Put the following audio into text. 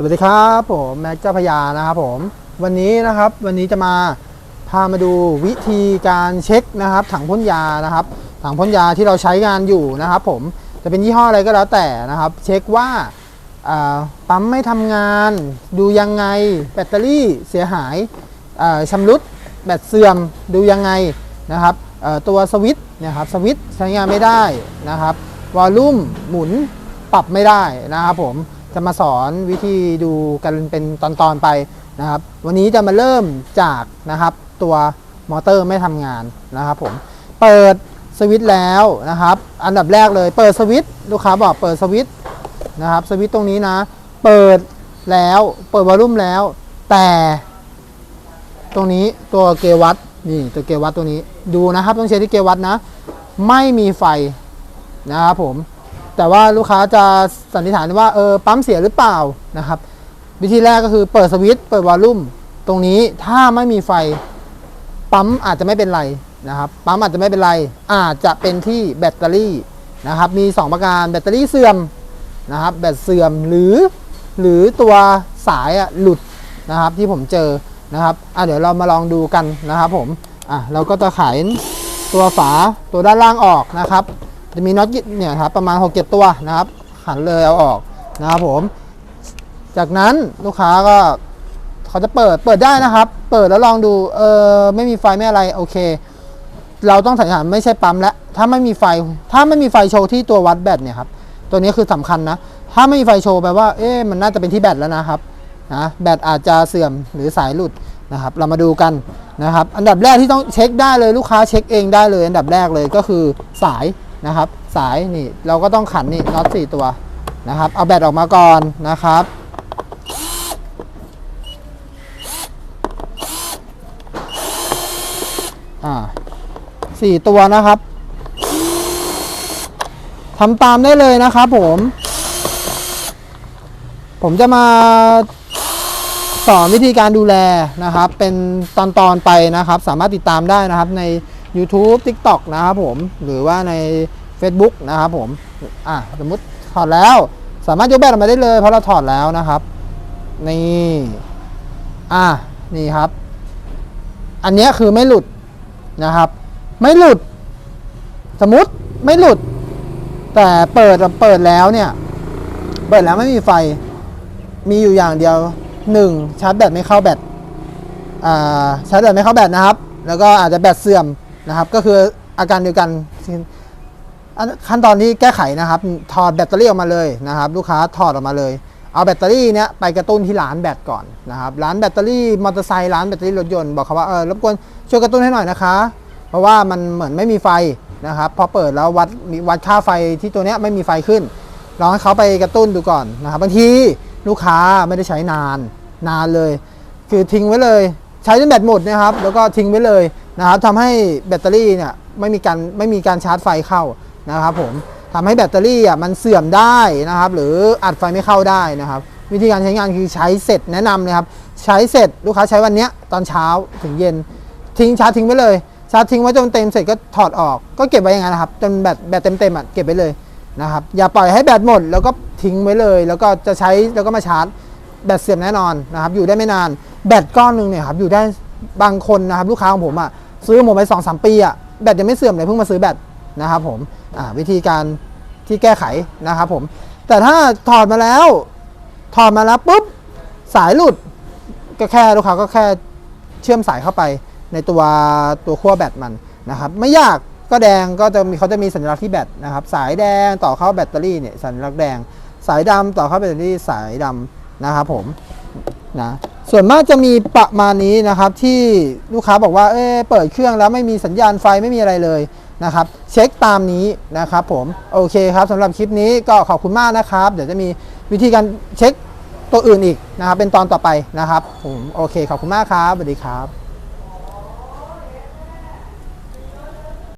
สวัสดีครับผมแม็กเจ้าพยานะครับผมวันนี้นะครับวันนี้จะมาพามาดูวิธีการเช็คนะครับ ถังพ่นยานะครับ ถังพ่นยาที่เราใช้งานอยู่นะครับ ผมจะเป็นยี่ห้ออะไรก็แล้วแต่นะครับ เช็คว่าปั๊มไม่ทำงาน ดูยังไงแบตเตอรี่เสียหายอ่าชำรุดแบตเสื่อมดูยังไงนะครับตัวสวิตช์นะครับสวิตช์ใช้งานไม่ได้นะครับวอลลุ่มหมุนปรับไม่ได้นะครับผม จะมาสอนวิธีดูกันเป็นตอนๆไปนะครับ วันนี้จะมาเริ่มจากนะครับ ตัวมอเตอร์ไม่ทำงานนะครับผมเปิดสวิตช์แล้วนะครับ อันดับแรกเลยเปิดสวิตช์ลูกค้าบอกเปิดสวิตช์นะครับสวิตช์ตรงนี้นะ เปิดแล้วเปิดวอลลุ่มแล้ว แต่ตรงนี้ตัวเกวัดนี่ตัวเกวัดตัวนี้ดูนะครับ ต้องเช็คที่เกวัดนะ ไม่มีไฟนะครับผม แต่ว่าลูกค้าจะสันนิษฐานว่าเออปั๊มเสียหรือเปล่านะครับ วิธีแรกก็คือเปิดสวิตช์เปิดวอลลุ่มตรงนี้ถ้าไม่มีไฟปั๊มอาจจะไม่เป็นไรนะครับปั๊มอาจจะไม่เป็นไร อาจจะเป็นที่แบตเตอรี่นะครับมี 2 ประการแบตเตอรี่เสื่อมนะครับแบตเสื่อมหรือหรือตัวสายอะหลุดนะครับที่ผมเจอนะครับอะเดี๋ยวเรามาลองดูกันนะครับผมอะเราก็จะไขตัวฝาตัวด้านล่างออกนะครับ จะมีน็อตเนี่ยครับประมาณ6 7ตัวนะครับหันเลยเอาออกนะครับผม จากนั้นลูกค้าก็เขาจะเปิดเปิดได้นะครับ เปิดแล้วลองดูเออไม่มีไฟไม่อะไรโอเค เราต้องสันนิษฐานไม่ใช่ปั๊มแล้วถ้าไม่มีไฟถ้าไม่มีไฟโชว์ที่ตัววัดแบตเนี่ยครับตัวนี้คือสำคัญนะ ถ้าไม่มีไฟโชว์แปลว่าเอ๊ะมันน่าจะเป็นที่แบตแล้วนะครับนะแบตอาจจะเสื่อมหรือสายหลุดนะครับ เรามาดูกันนะครับ อันดับแรกที่ต้องเช็คได้เลยลูกค้าเช็คเองได้เลย อันดับแรกเลยก็คือสาย นะครับ สายนี่เราก็ต้องขันนี่น็อตสี่ตัวนะครับ เอาแบตออกมาก่อนนะครับ อ่าสี่ตัวนะครับทำตามได้เลยนะครับผม ผมจะมาสอนวิธีการดูแลนะครับ เป็นตอนๆไปนะครับ สามารถติดตามได้นะครับใน YouTube TikTok นะครับผม หรือว่าใน Facebook นะครับผมอะสมมติถอดแล้ว สามารถยกแบตออกมาได้เลย เพราะเราถอดแล้วนะครับ นี่อะนี่ครับ อันนี้คือไม่หลุดนะครับ ไม่หลุด สมมติไม่หลุด แต่เปิดเปิดแล้วเนี่ย เปิดแล้วไม่มีไฟมีอยู่อย่างเดียวหนึ่งชาร์จแบตไม่เข้าแบตอ่าชาร์จแบตไม่เข้าแบตนะครับ แล้วก็อาจจะแบตเสื่อมนะครับ ก็คืออาการเดียวกัน ขั้นตอนที่แก้ไขนะครับ ถอดแบตเตอรี่ออกมาเลยนะครับ ลูกค้าถอดออกมาเลย เอาแบตเตอรี่เนี้ยไปกระตุ้นที่ร้านแบตก่อนนะครับ ร้านแบตเตอรี่มอเตอร์ไซค์ร้านแบตเตอรี่รถยนต์บอกเขาว่าเออรบกวนช่วยกระตุ้นให้หน่อยนะคะ เพราะว่ามันเหมือนไม่มีไฟนะครับพอเปิดแล้ววัดมีวัดค่าไฟที่ตัวเนี้ยไม่มีไฟขึ้นลองให้เขาไปกระตุ้นดูก่อนนะครับบางทีลูกค้าไม่ได้ใช้นานนานเลย คือทิ้งไว้เลย ใช้จนแบตหมดนะครับ แล้วก็ทิ้งไว้เลยนะครับทำให้แบตเตอรี่เนี่ยไม่มีการไม่มีการชาร์จไฟเข้า นะครับผมทำให้แบตเตอรี่อะมันเสื่อมได้นะครับ หรืออัดไฟไม่เข้าได้นะครับ วิธีการใช้งานคือใช้เสร็จแนะนำเลยครับ ใช้เสร็จลูกค้าใช้วันเนี้ยตอนเช้าถึงเย็น ทิ้งชาร์จทิ้งไว้เลย ชาร์จทิ้งไว้จนเต็มเสร็จก็ถอดออก ก็เก็บไว้อย่างนั้นนะครับจนแบตแบตเต็มๆอะเก็บไว้เลยนะครับอย่าปล่อยให้แบตหมดแล้วก็ทิ้งไว้เลย แล้วก็จะใช้แล้วก็มาชาร์จแบตเสื่อมแน่นอนนะครับ อยู่ได้ไม่นานแบตก้อนหนึ่งเนี่ยครับอยู่ได้บางคนนะครับลูกค้าของผมอะซื้อผมไปสองสามปีอะแบตยังไม่เสื่อมเลยเพิ่งมาซื้อแบตนะครับผม วิธีการที่แก้ไขนะครับผม แต่ถ้าถอดมาแล้ว ถอดมาแล้วปุ๊บสายหลุดก็แค่ลูกค้าก็แค่เชื่อมสายเข้าไปในตัวตัวขั้วแบตมันนะครับ ไม่ยากก็แดงก็จะมีเขาจะมีสัญลักษณ์ที่แบตนะครับ สายแดงต่อเข้าแบตเตอรี่เนี่ยสัญลักษณ์แดง สายดำต่อเข้าแบตเตอรี่สายดำนะครับผมนะส่วนมากจะมีประมาณนี้นะครับที่ลูกค้าบอกว่าเอ๊ะเปิดเครื่องแล้วไม่มีสัญญาณไฟไม่มีอะไรเลย นะครับ เช็คตามนี้นะครับผม โอเคครับสำหรับคลิปนี้ก็ขอบคุณมากนะครับ เดี๋ยวจะมีวิธีการเช็คตัวอื่นอีกนะครับ เป็นตอนต่อไปนะครับผมโอเคขอบคุณมากครับสวัสดีครับ